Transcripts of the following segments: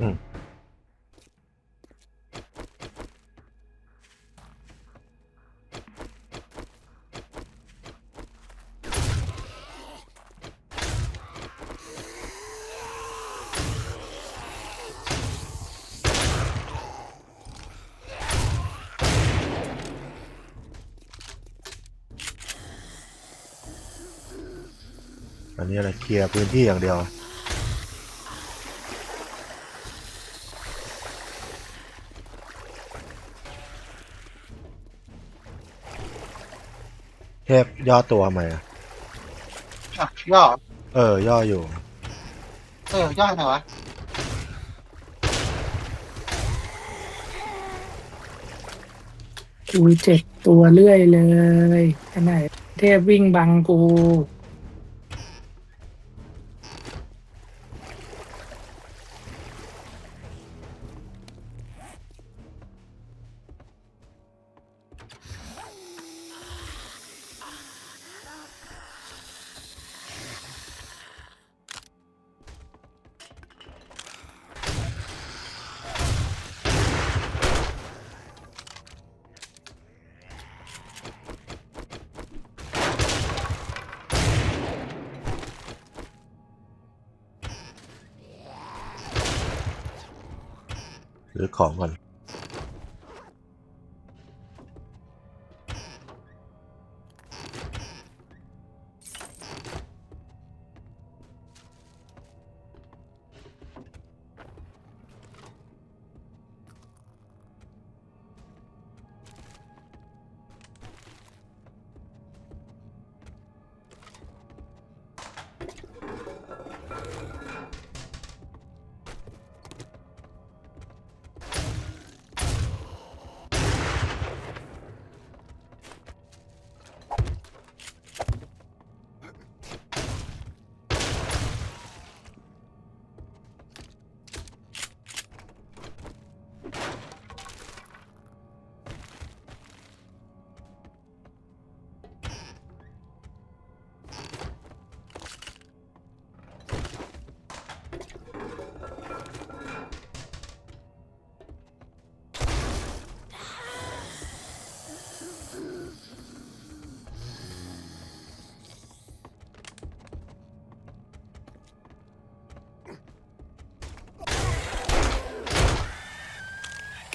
อืมอันนี้อะไรเคลียร์พื้นที่อย่างเดียว ย่อตัวไหมอะอะย่อเออย่ออยู่ เออย่อไหนวะกูเจ็บตัวเรื่อยเลยขนาดเทพวิ่งบังกู หรือของก่อน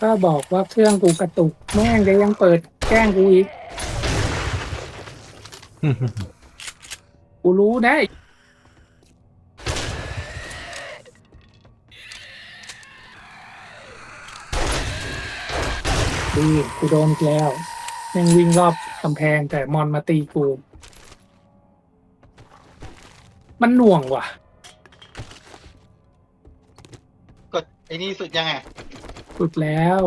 ก็บอกว่าเครื่องกูกระตุก แม่งจะยังเปิดแกล้งกูอีก กูรู้ได้ ดีกูโดนอีกแล้วแม่งวิ่งรอบกำแพงแต่มอนมาตีกู มันหน่วงว่ะ กดไอ้นี่สุดยังไง สุดแล้ว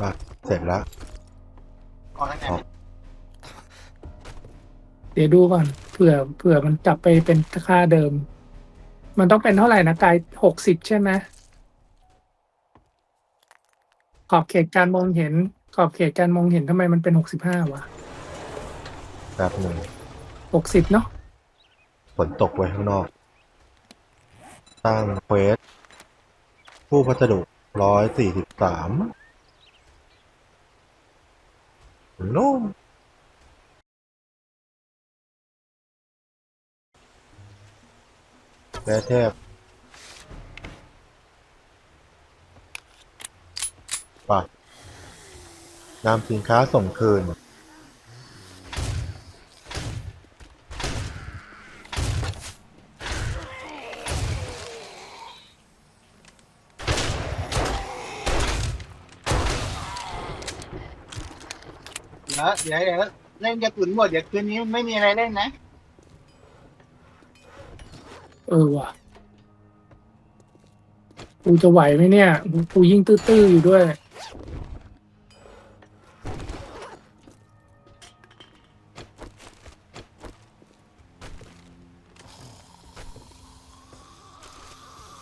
อะเสร็จแล้วออกทางไหนออกเดี๋ยวดูก่อนเผื่อเผื่อมันจับไปเป็นค่าเดิม มันต้องเป็นเท่าไหร่นะกายหกสิบใช่ไหมขอบเขตการมองเห็น ขอบเขตการมองเห็นทำไมมันเป็นหกสิบห้าวะ แบบหนึ่ง หกสิบเนาะฝนตกไว้ข้างนอกสร้างเควส ผู้พัสดุร้อยสี่สิบสามนุ่มแม่เทพป่ะนำสินค้าส่งคืน เดี๋ยวเดี๋ยวเดี๋ยวเล่นกระสุนหมดเดี๋ยวคืนนี้ไม่มีอะไรเล่นนะเออว่ะ กูจะไหวไหมเนี่ยกูกูยิ่งตื้อๆอยู่ด้วย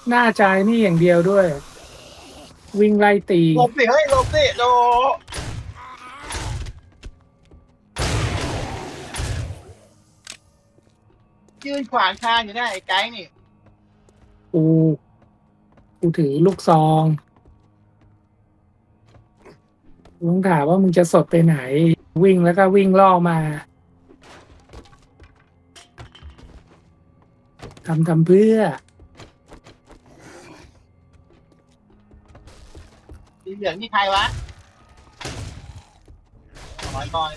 หน้าใจายนี่อย่างเดียวด้วย วิ่งไล่ตี หลบสิเฮ้ยหลบสิโด ยืนขวางทางอยู่ได้ไอ้ไกด์นี่กูกูถือลูกซองลุงถามว่ามึงจะสดไปไหน วิ่งแล้วก็วิ่งล่อมาทำทำเพื่อ สีเหลืองนี่ใครวะร้อยก้อน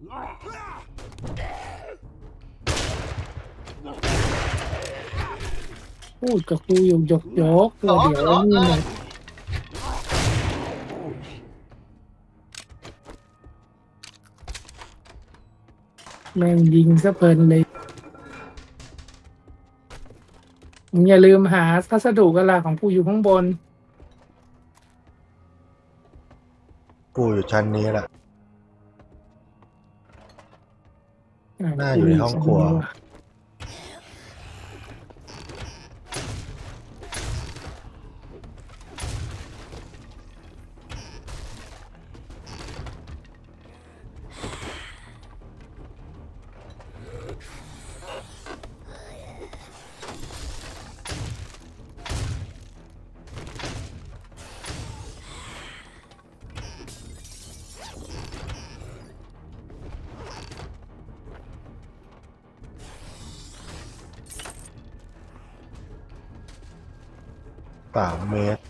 พูดกับกูอยู่ยกยกๆตัวเดี๋ยวนี่หมดแม่งยิงซะเพลินเลยมึงอย่าลืมหาพัสดุกันละของกูอยู่ข้างบน กูอยู่ชั้นนี้แหละ น่าอยู่ในห้องครัว สามเมตร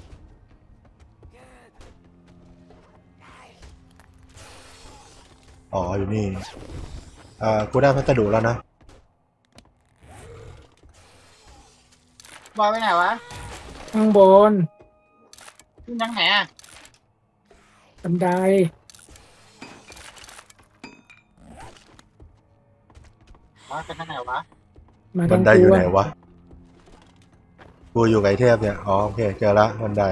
อ๋อ อยู่นี่ อ่า กูได้พัสดุแล้วนะ บอยไปไหนวะข้างบนขึ้นทางไหนอะบันไดวะไปทางไหนวะมาบัทานงไดอยู่กูไหนวะ กูอยู่ไกบไอ้เทพเนี่ย อ๋อ โอเค เจอละบันได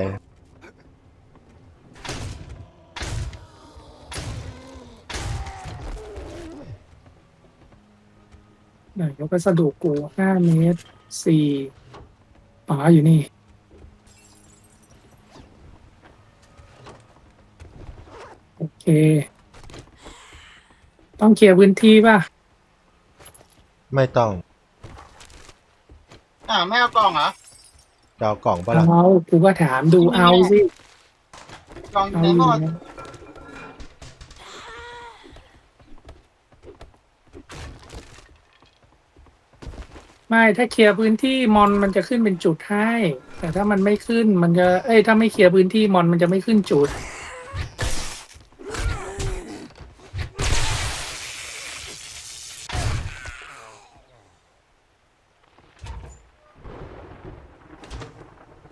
ไหนแล้วก็สะดุกูห้าเมตรสี่ป๋าอยู่นี่ โอเค ต้องเคลียร์พื้นที่ป่ะ ไม่ต้อง อ่าวไม่เอากล่องเหรอ จะเอากล่องปะล่ะเอากูก็ถามดูเอาสิกล่องอยู่เอาไหนอยู่หมดนะไม่ถ้าเคลียร์พื้นที่มอนมันจะขึ้นเป็นจุดให้ แต่ถ้ามันไม่ขึ้นมันจะ เอ้ยถ้าไม่เคลียร์พื้นที่มอนมันจะไม่ขึ้นจุด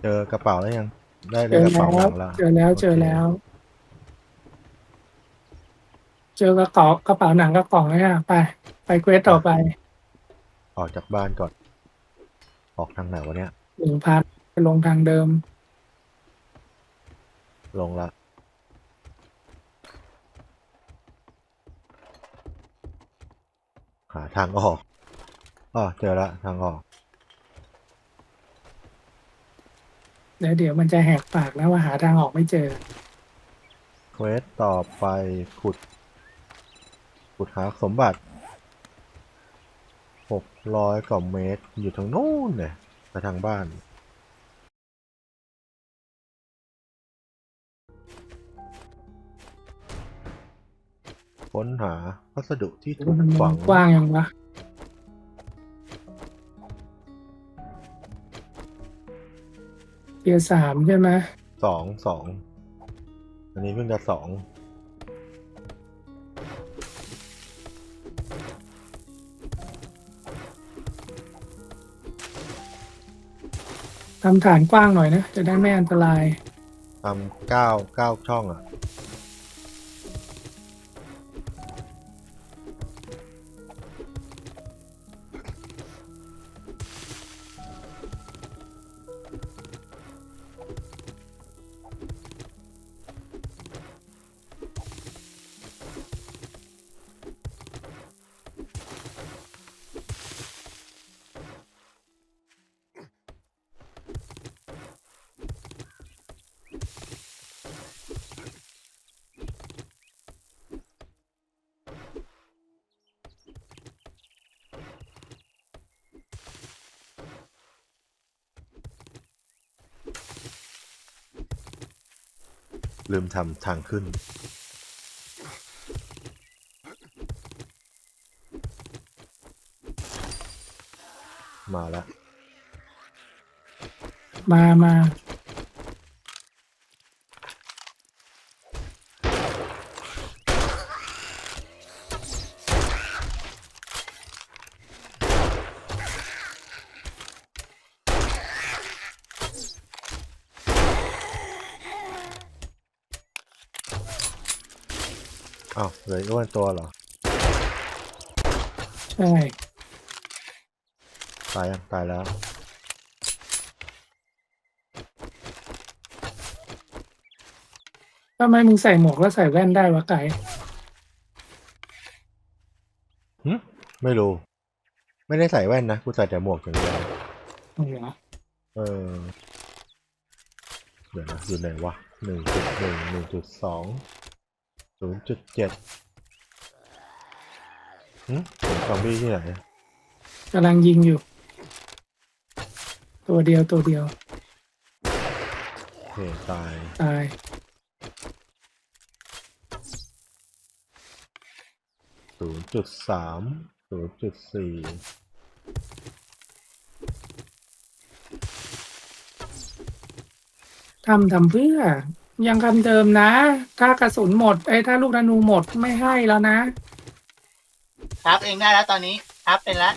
จอกระเป๋าแล้วยัง ได้เจได้อกระแล้เป๋าหลัวงแล้วเจอแล้วเจอแล้ว เจอกระเป๋ากระเป๋าหนังกระกล่องเลยอะไป ไปเควสต่อไปออกจากบ้านก่อน ออกทางไหนวะเนี่ย หนึ่งพันไปลงทางเดิม ลงละ หาทางออกอ๋อเจอละทางออก แล้วเดี๋ยวมันจะแหกปากแล้วว่าหาทางออกไม่เจอ เควสต่อไปขุด ขุดหาสมบัติหกร้อยกว่าเมตร อยู่ทางโน้นเนี่ยไปทางบ้าน ค้นหาวัสดุที่ถูกมันฝังกว้างยังวะ ทียร์สามใช่ไหมสองสองอันนี้เพิ่งจะสองทำฐานกว้างหน่อยนะ จะได้ไม่อันตรายทำเก้าเก้าช่องอะ ลืมทำทางขึ้น มาแล้วมามา อ้าวเหลืออ้วนตัวเหรอ ใช่ตายยังตายแล้ว ทำไมมึงใส่หมวกแล้วใส่แว่นได้วะไก่หึไม่รู้ ไม่ได้ใส่แว่นนะกูใส่แต่หมวกอย่างเดียวอ๋อเหรอเออเดี๋ยวนะอยู่ไหนวะหนึ่งจุดหนึ่งหนึ่งจุดสอง ศูนย์จุดเจ็ดหึเห็นซอมบี้ที่ไหนกำลังยิงอยู่ ตัวเดียวตัวเดียว โอเคตาย ตาย ศูนย์จุดสามศูนย์จุดสี่ทำทำเพื่อ ยังคำเดิมนะ ถ้ากระสุนหมดไอ้ยถ้าลูกธนูหมดไม่ให้แล้วนะครับเองได้แล้วตอนนี้ครับเป็นแล้ว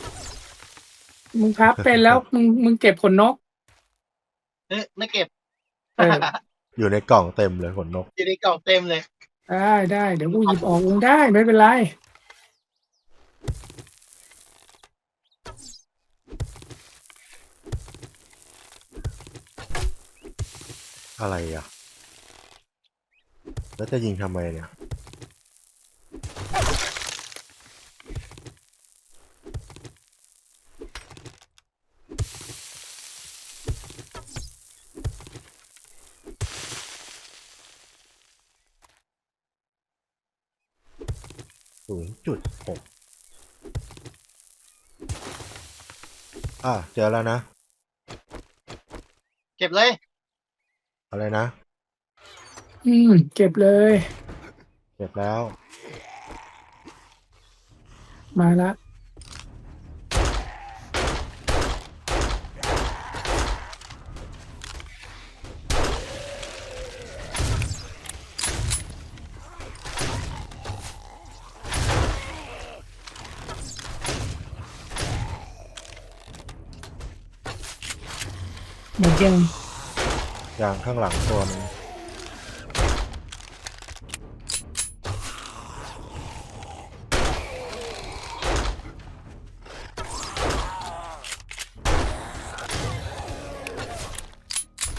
มึงพับเป็นแล้วมึงมึงเก็บขนนก เอ้ยไม่เก็บเออ อยู่ในกล่องเต็มเลยขนนก อยู่ในกล่องเต็มเลย ได้ได้เดี๋ยวกูหยิบออกเองได้ไม่เป็นไร อะไรอะ แล้วจะยิงทำไมเนี่ย ศูนย์จุดหกอะเจอแล้วนะ เก็บเลย อะไรนะ อืมเก็บเลย เก็บแล้ว มาละหมดยังยางข้างหลังตัวนึ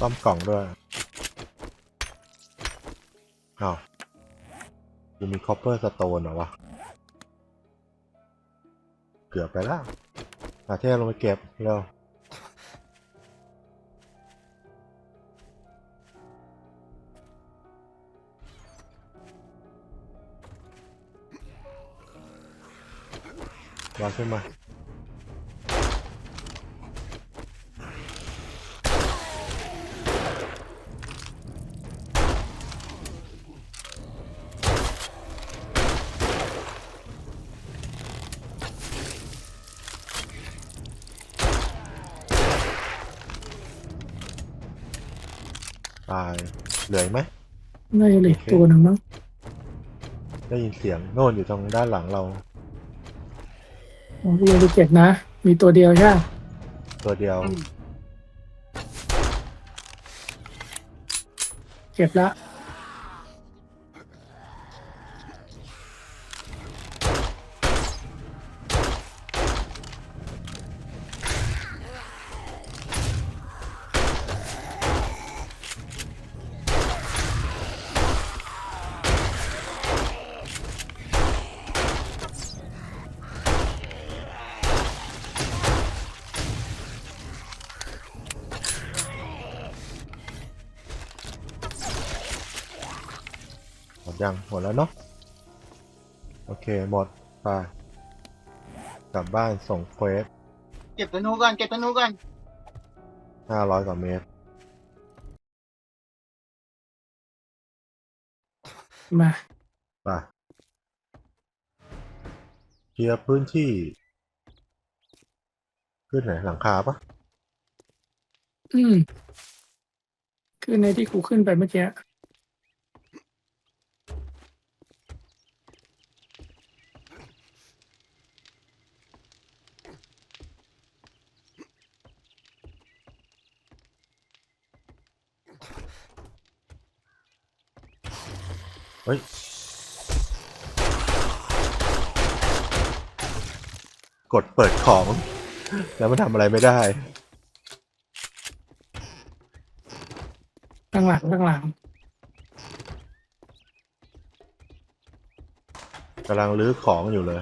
งต้อมกล่องด้วยอ้าวกูมีคอปเปอร์สโตนเหรอวะ เกือบไปแล้วอาเทพลงไปเก็บเร็ววางขึ้นมา ตาย เหลืออีกไหมน่าจะเหลืออกตัวหนึ่งมั้งได้ยินเสียงโน่นอยู่ตรงด้านหลังเรา ผมกูยังไปเก็บนะ มีตัวเดียวใช่ไหมตัวเดียวอืมเก็บละ ยังหมดแล้วเนาะโอเคหมดไปกลับบ้านส่งเควสเก็บธนูก่อนเก็บธนูก่อนห้าร้อยกว่าเมตร มาไปเคลียร์พื้นที่ ขึ้นไหนหลังคาปะอืมคือในที่กูขึ้นไปเมื่อกี้ ฮ้ย กดเปิดของ แล้วมันทำอะไรไม่ได้ ข้างหลังข้างหลังกำลังรื้อของอยู่เลย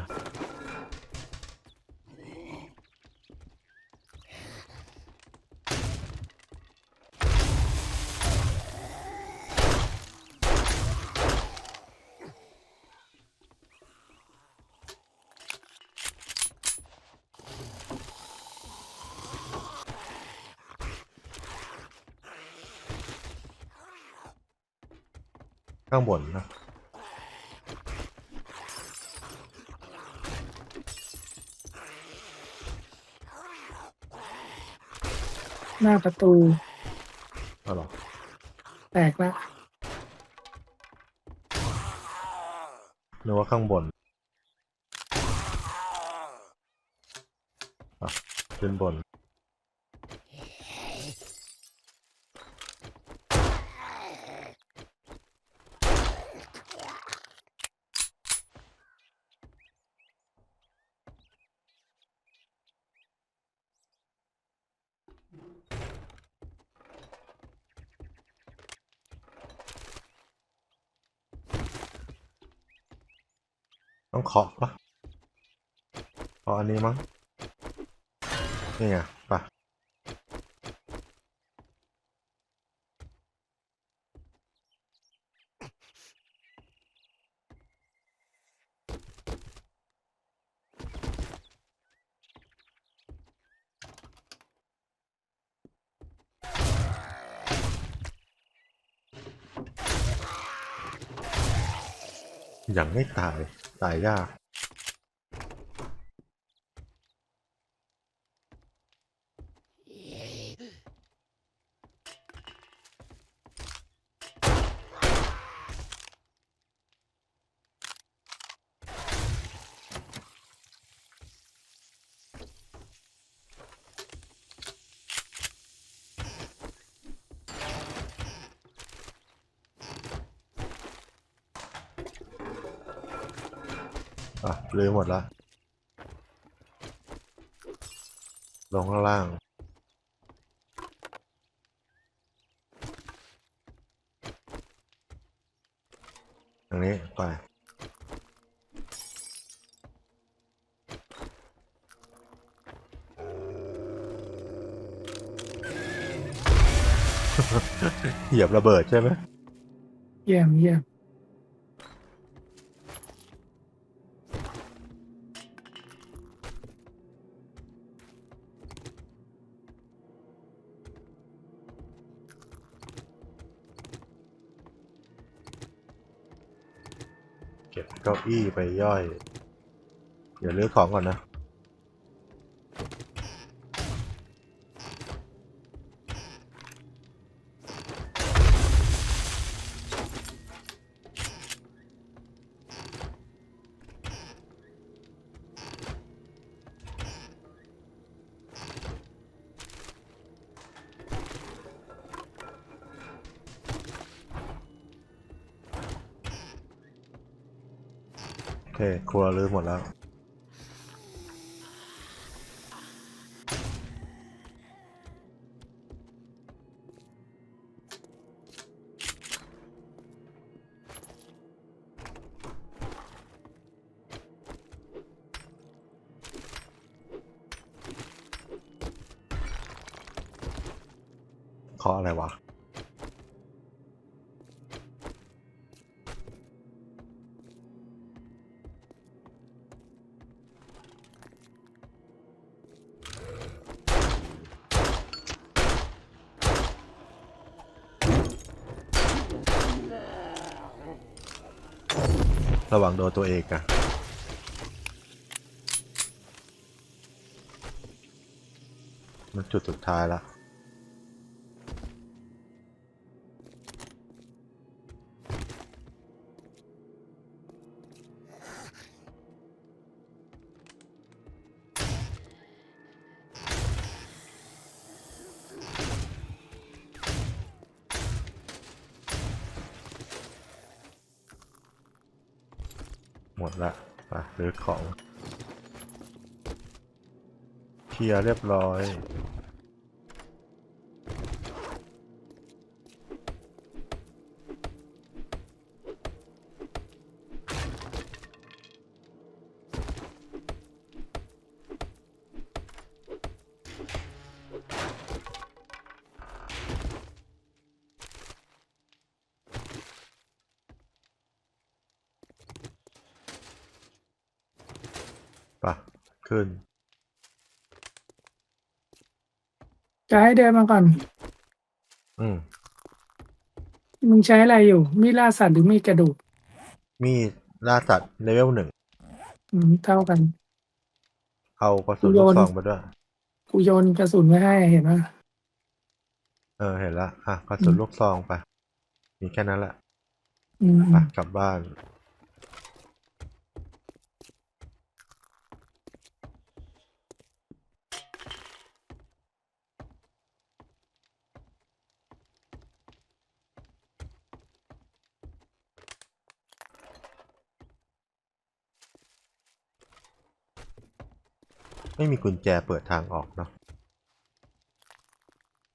ข้างบนนะหน้าประตูเอาหรอแตกแล้วนึกว่าข้างบนอะขึ้นบน ต้อง เคาะปะเคาอันนี้มั้งนี่ไงปะยังไม่ตาย ตาย อะลืมหมดละลงข้างล่างทางนี้ ไปเหยียบระเบิดใช่ไหมเยี่ยมเยี่ยม เก็บเก้าอี้ไปย่อย เดี๋ยวลื้อของก่อนนะ เรัวรื้อหมดแล้วเคาะอะไรวะ ระวังโดนตัวเองอะมันจุดสุดท้ายละ หมดละไปหรือของเคลียร์เรียบร้อย ขึ้น จะให้เดินมาก่อน อืม มึงใช้อะไรอยู่ มีดล่าสัตว์หรือมีดกระดูกมีดล่าสัตว์เลเวลหนึ่งอืมเท่ากัน เอากระสุนโยลูกนซองไปด้วย กูโยนกระสุนไว้ให้เห็นปะเออเห็นละอะกระสุนลูกซองไป มีแค่นั้นแหละอืม ไปกลับบ้าน ไม่มีกุญแจเปิดทางออกเนาะ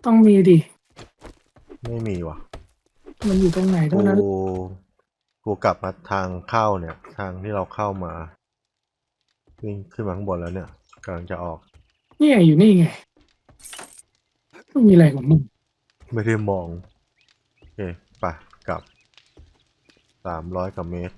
ต้องมีดิ ไม่มีว่ะมันอยู่ตรงไหนเท่ากูนั้น กูกลับมาทางเข้าเนี่ย ทางที่เราเข้ามาวิ่งขึ้นมาข้างบนแล้วเนี่ยกำลังจะออกเนี่ยอยู่นี่ไงไม่มีอะไรของมึงไม่ได้มองโอเคไปกลับสามร้อยกว่าเมตร